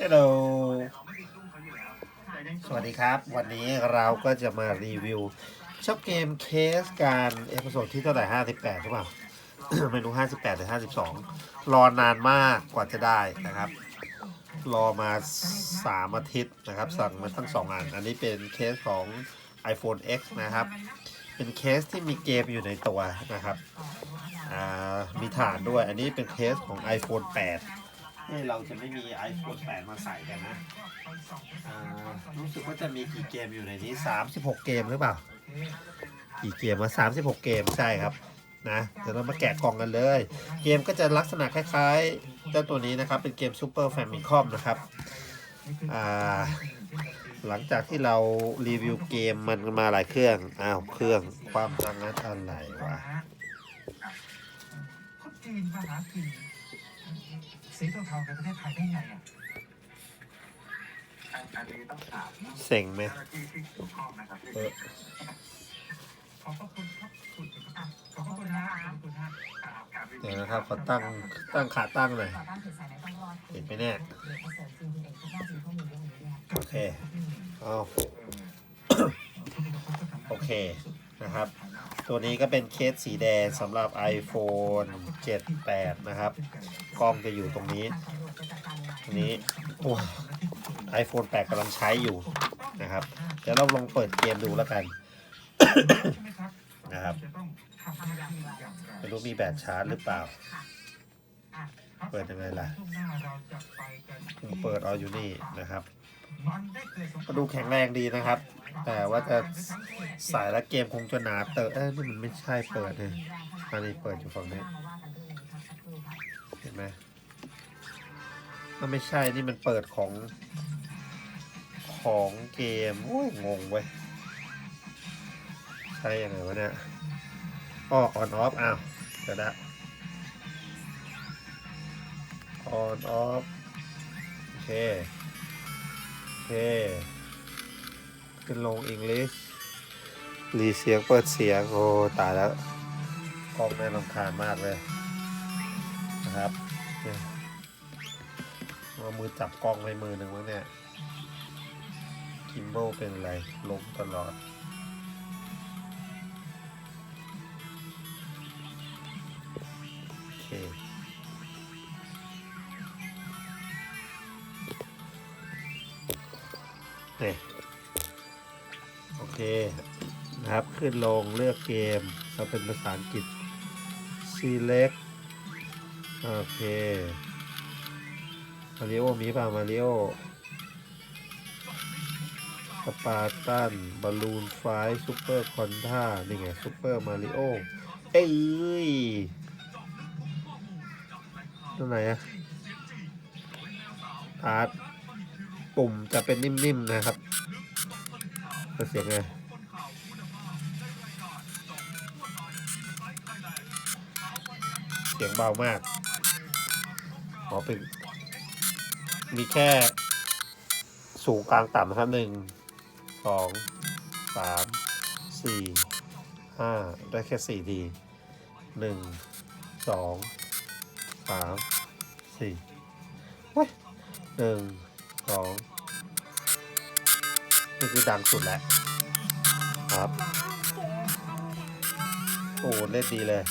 ฮัลโหลสวัสดีครับ วันนี้เราก็จะมารีวิวชอบเกมเคสการเอพิโซดที่เท่าไหร่58หรือเปล่าไม่รู้58หรือ52รอนานมากกว่าจะได้นะครับ รอมา3อาทิตย์นะครับ สั่งมาตั้ง2อัน อันนี้เป็นเคสของ iPhone X นะครับ เป็นเคสที่มีเกมอยู่ในตัวนะครับ มีฐานด้วย อันนี้เป็นเคสของ iPhone 8 เอ้ยเราจะไม่มี iPhone 8 มาใส่กันนะอ่ารู้สึกว่าจะมีกี่เกมอยู่ในนี้ 36 เกมหรือเปล่า กี่เกมมา36 เกมใช่ครับนะเดี๋ยวเรามาแกะกล่องกันเลย เกมก็จะลักษณะคล้ายๆเจ้าตัวนี้นะครับ เป็นเกม Super Famicom นะครับอ่าหลังจากที่เรารีวิวเกมมันมาหลายเครื่อง อ้าว เครื่องความตั้งนั้นอะไรวะ คนจีนมาหากินสีเทาๆในประเทศไทยได้ไงอะอันนี้ต้องถามเซ็งไหมเจ้าหน้าที่ที่เกี่ยวข้องนะครับเออขอบพระคุณครับคุณขอบพระคุณนะขอบคุณนะอ่าการวิเดี๋ยวนะครับขอตั้งตั้งขาตั้งหน่อยต่อต้านเผือกสายไหมต้องรอดเห็นไหมเนี่ยเดี๋ยวเอาเสริมจริงคุณเองคุณน่าจะมีข้อมูลเรื่องนี้ด้วยค่ะโอเคเอาโอเคนะครับ ตัวนี้ก็เป็นเคสสีแดงสำหรับ iPhone 7 8 นะครับ กล้องจะอยู่ตรงนี้ทางตำรวจจะจัดการเวลาอันนี้โอ้ iPhone 8กำลังใช้อยู่นะครับเดี๋ยวเราลองเปิดเกมดูแล้วกันนะครับจะต้องทำอะไรอย่างไรไม่รู้มีแบตชาร์จหรือเปล่า เปิดยังไงล่ะเราจะไปกันผมเปิดเอาอยู่นี่นะครับก็ดูแข็งแรงดีนะครับ แต่ว่าจะสายและเกมคงจะหนาเตอะเอ้ยนี่มันไม่ใช่เปิดเลยอันนี้เปิดอยู่ฝั่งนี้เห็นไหมมันไม่ใช่นี่มันเปิดของของเกมโอ้ยงงเว้ยใช่ยังไงวะเนี่ยอ้อออนออฟอ้าวเดี๋ยวนะ นออฟโอเค โอเค ขึ้นลงอังกฤษรีเสียงเปิดเสียง โอ้ ตายแล้วกล้องแน่ารำคาญมากเลย นะครับเนี่ยเอามือจับกล้องไว้มือหนึ่งมั้งเนี่ย กิมโบเป็นอะไรล้มตลอดโอเค นี่โอเคนะครับขึ้นลงเลือกเกมเราเป็นภาษาอังกฤษ select โอเคมาริโอมีป่ามาริโอสปาร์ตันบอลลูนไฟซูเปอร์คอนท่านี่ไงซูเปอร์มาริโอเอ้ยตัวไหนอะอาร์ต ปุ่มจะเป็นนิ่มๆนะครับเสียงไงเสียงเบามากขอเป็นมีแค่สูงกลางต่ำนะครับหนึ่งสองสามสี่ห้าได้แค่สี่ดีหนึ่งสองสามสี่หนึ่ง สองนี่คือดังสุดแล้วครับ โอ้เล่นดีเลย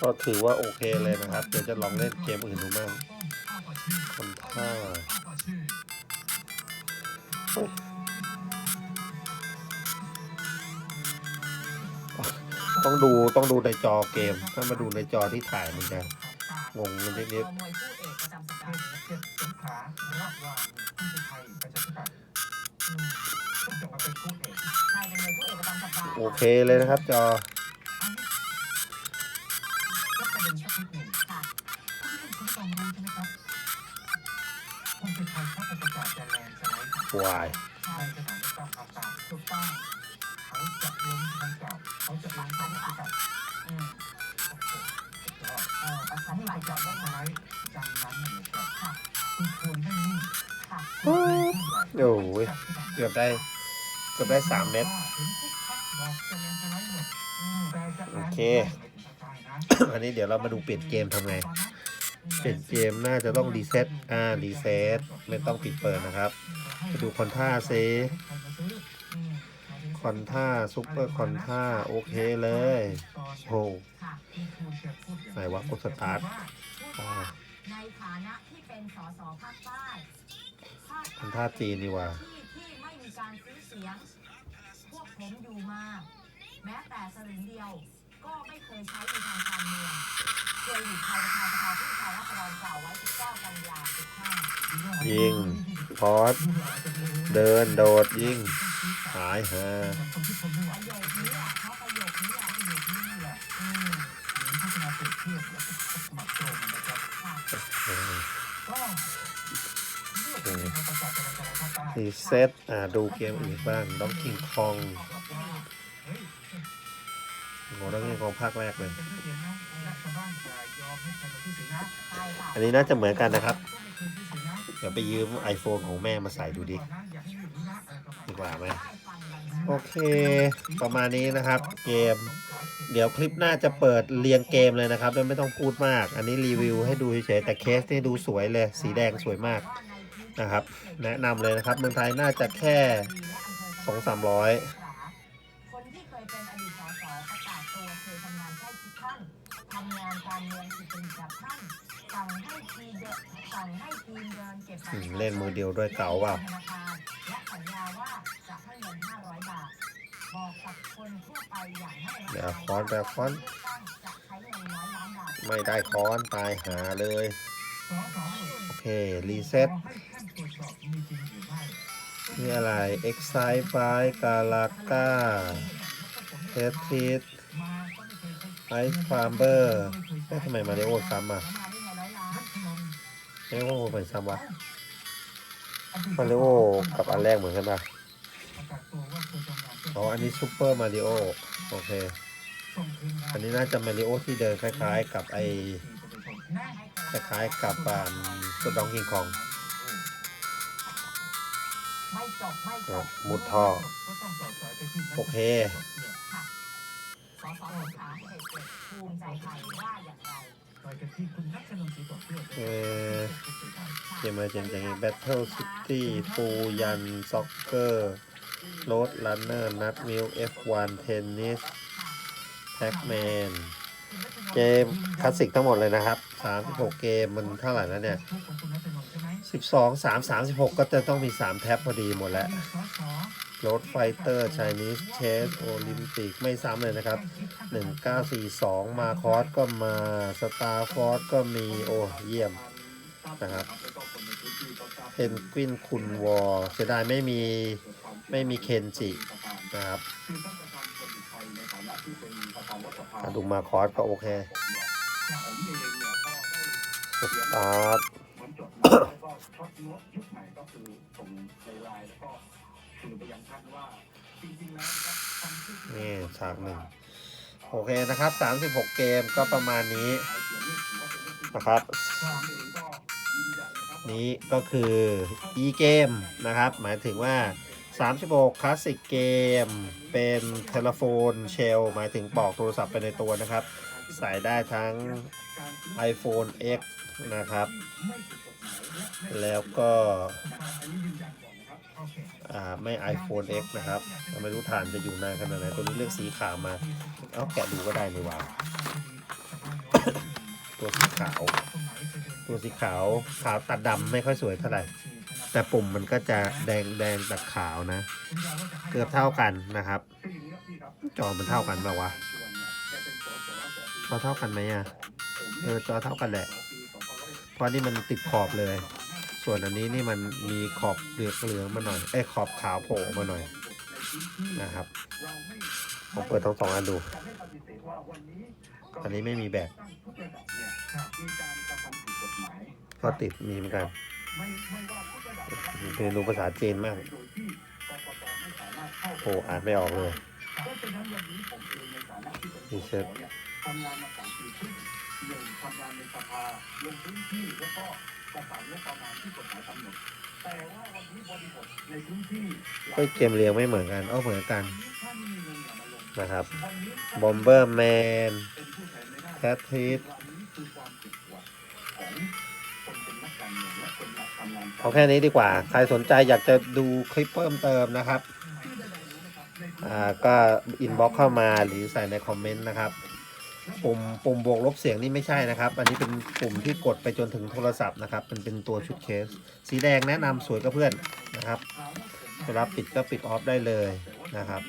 ก็ถือว่าโอเคเลยนะครับ เดี๋ยวจะลองเล่นเกมอื่นดูบ้างคนท่า ต้องดูต้องดูในจอเกม ถ้ามาดูในจอที่ถ่ายมันจะงงนิดนิดมวยคู่เอกประจำสัปดาห์เจ็ดสงขลาระหว่งผู้ไทยประชาธิปัตย์อืมซึ่งจะมาเป็นคู่เอกใช่เป็นมวยคู่เกประจำสัปดาห์โอเคเลยนะครับจอก็ปร เออประชาธิเมื่อปัปตระย์กาศได้นไม้จังนั้นเนี่ยนะครับค่ะคุณควรไม่นิ่งค่ะคุณควรเคลื่อนไหวโอ้ยเกือบได้เกือบได้สามเม็ดเห็นทุกพักร้บอกจะเล่นสไลด์หมดอืมแต่จะโอเค อันนี้เดี๋ยวเรามาดูเปลี่ยนเกมทำไง เปลี่ยนเกมน่าจะต้องรีเซ็ตอ่ารีเซ็ตไม่ต้องปิดเปิดนะครับไปดูคอนท่าเซคอนท่าซุปเปอร์คอนท่าโอเคเลยโห ไหนวะกดสตาร์ทพูดว่าในฐานะที่เป็นสสภาคใต้ภาคคอนท่าจีนดีกว่าที่ที่ไม่มีการซื้อเสียง พวกผมอยู่มา แม้แต่สลึงเดียว ก็ไม่เคยใช้ในทางการเมืองเคยอยู่ภายในสภาผู้แทนราษฎรกล่าวไว้19กันยา15ยิงพอสเดินโดดยิงหายฮะ รีเซ็ตอ่าดูเกมอื่นบ้างต้องกินคองโหต้องกินคองภาคแรกเลย อันนี้น่าจะเหมือนกันนะครับ เดี๋ยวไปยืม iPhone ของแม่มาใส่ดูดิ ดีกว่าไหมโอเค ประมาณนี้นะครับ เกม เดี๋ยวคลิปหน้าจะเปิดเรียงเกมเลยนะครับโดยไม่ต้องพูดมาก อันนี้รีวิวให้ดูเฉยๆแต่เคสนี่ดูสวยเลย สีแดงสวยมากนะครับ แนะนำเลยนะครับเมืองไทยน่าจะแค่สองสามร้อยคนที่เคยเป็นอดีตสสประกาศตัวเคยทำงานใกล้ชิดท่านทำงานการเมืองสุจริตกับท่านสั่งให้ทีมเดินสั่งให้ทีมเดินเก็บบัตรอืมเล่นมือเดียวด้วยเก๋าเปล่าธนาคารและสัญญาว่าจะให้เงิน500บาทบอกกับคนทั่ วไปอย่างให้ระเดี๋ยวคายค้อนแบบค้อนจะใช้เงินร้อยล้านบาทไม่ได้ค้อนตายหาเลยสอสอโอเค รีเซ็ตขอให้ท่านตรวจสอบมีจริงหรือไม่นี่อะไร Excite by Galaga เทสทิสมาก็ไม่เคยใช้ไอฟาร์เบอร์เอ๊ะทำไมมาริโอซ้ำอะเขามาได้ไงร้อยล้านไม่ว่าเป็นซ้ำวะมาริโอกับอันแรกเหมือนกันป่ะ อ๋อ อันนี้ซูเปอร์มาริโอโอเค อันนี้น่าจะมาริโอที่เดินคล้ายๆ กับไอคล้ายๆกับอ่าตัวดองกิงคองมุดท่อโอเคเออเกมมาเจมจังเบทเทิลซิตี้ปูยัน ซ็อกเกอร์ โรดลันเนอร์นัทมิล F1 เทนนิสแพ็กแมนเกมคลาสสิกทั้งหมดเลยนะครับ 36 เกมมันเท่าไหร่แล้วเนี่ย 12 3 36 ก็จะต้องมี 3 แท็บพอดีหมดแล้วรถไฟเตอร์ช i นีสเชสโอลิมปิกไม่ซ้ำเลยนะครับ 1942 มาคอสก็มา สตาร์ฟอร์ก็มี โอ้ เยี่ยมนะครับ เพนกวินคุณวอเสียดายไม่มีไม่มีเคนจินะครับดูมาคอสก็โอเคสตาร์ทมันจดมาแล้วก็ช็อตโน้ตยุคใหม่ก็คือส่งในไลน์แล้วก็สื่อไปยังท่านว่าจริงๆแล้วนะครับทำที่นี่ฉากหนึ่งโอเคนะครับ 36 เกมก็ประมาณนี้นะครับ นี้ก็คือ e เกมนะครับ หมายถึงว่า 36คลาสสิกเกมเป็นเทเลโฟนเชลหมายถึงปลอกโทรศัพท์ไปในตัวนะครับ ใส่ได้ทั้ง iPhone X นะครับ แล้วก็ไม่ iPhone X นะครับ ไม่รู้ฐานจะอยู่นานขนาดไหน ตัวนี้เลือกสีขาวมา เอาแกะดูก็ได้นี่ว่า ตัวสีขาว ตัวสีขาวขาวตัดดำไม่ค่อยสวยเท่าไหร่ แต่ปุ่มมันก็จะแดงแดงตัดขาวนะ เกือบเท่ากันนะครับ จอมันเท่ากันป่าวะจอเท่ากันไหมอะเออจอเท่ากันแหละ เพราะนี่มันติดขอบเลย ส่วนอันนี้นี่มันมีขอบเหลืองเหลืองมาหน่อยเอ้ขอบขาวโผล่มาหน่อยนะครับผมเปิดทั้งสองอันดู อันนี้ไม่มีแบบก็ติดมีเหมือนกันเรียนรู้ภาษาจีนมาก โอ้อ่านไม่ออกเลยรีเซ็ตทำงานมาสองปีครึ่งหนึ่งทำงานในสภาลงพื้นที่แล้วก็ประสานงบประมาณที่กฎหมายกำหนดแต่ว่าวันนี้บริบทในพื้นที่เกมเรียงไม่เหมือนกัน เอาเหมือนกัน นะครับบอมเบอร์แมนแคททิสเอาแค่นี้ดีกว่า ใครสนใจอยากจะดูคลิปเพิ่มเติมนะครับ อ่าก็อินบ็อกเข้ามาหรือใส่ในคอมเมนต์นะครับ ปุ่มปุ่มบวกลบเสียงนี่ไม่ใช่นะครับ อันนี้เป็นปุ่มที่กดไปจนถึงโทรศัพท์นะครับมันเป็นตัวชุดเคส สีแดงแนะนำสวยกับเพื่อนนะครับเวลาปิดก็ปิดออฟได้เลยนะครับ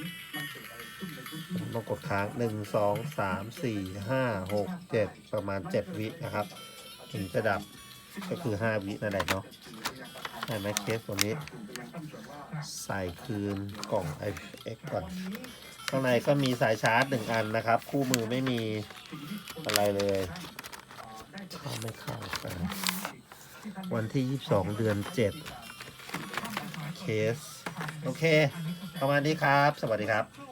ผมต้องกดค้างหนึ่งสองสามสี่ห้าหกเจ็ดประมาณเจ็ดวินะครับ ถึงจะดับก็คือห้าวินั่นแหละเนาะใช่ไหมเคสตัวนี้ ใส่คืนกล่อง IX ก่อน ข้างในก็มีสายชาร์จหนึ่งอันนะครับ คู่มือไม่มีอะไรเลยเข้าไม่เข้ากันวันที่ 22 เดือน 7 เคส โอเค ประมาณนี้ครับ สวัสดีครับ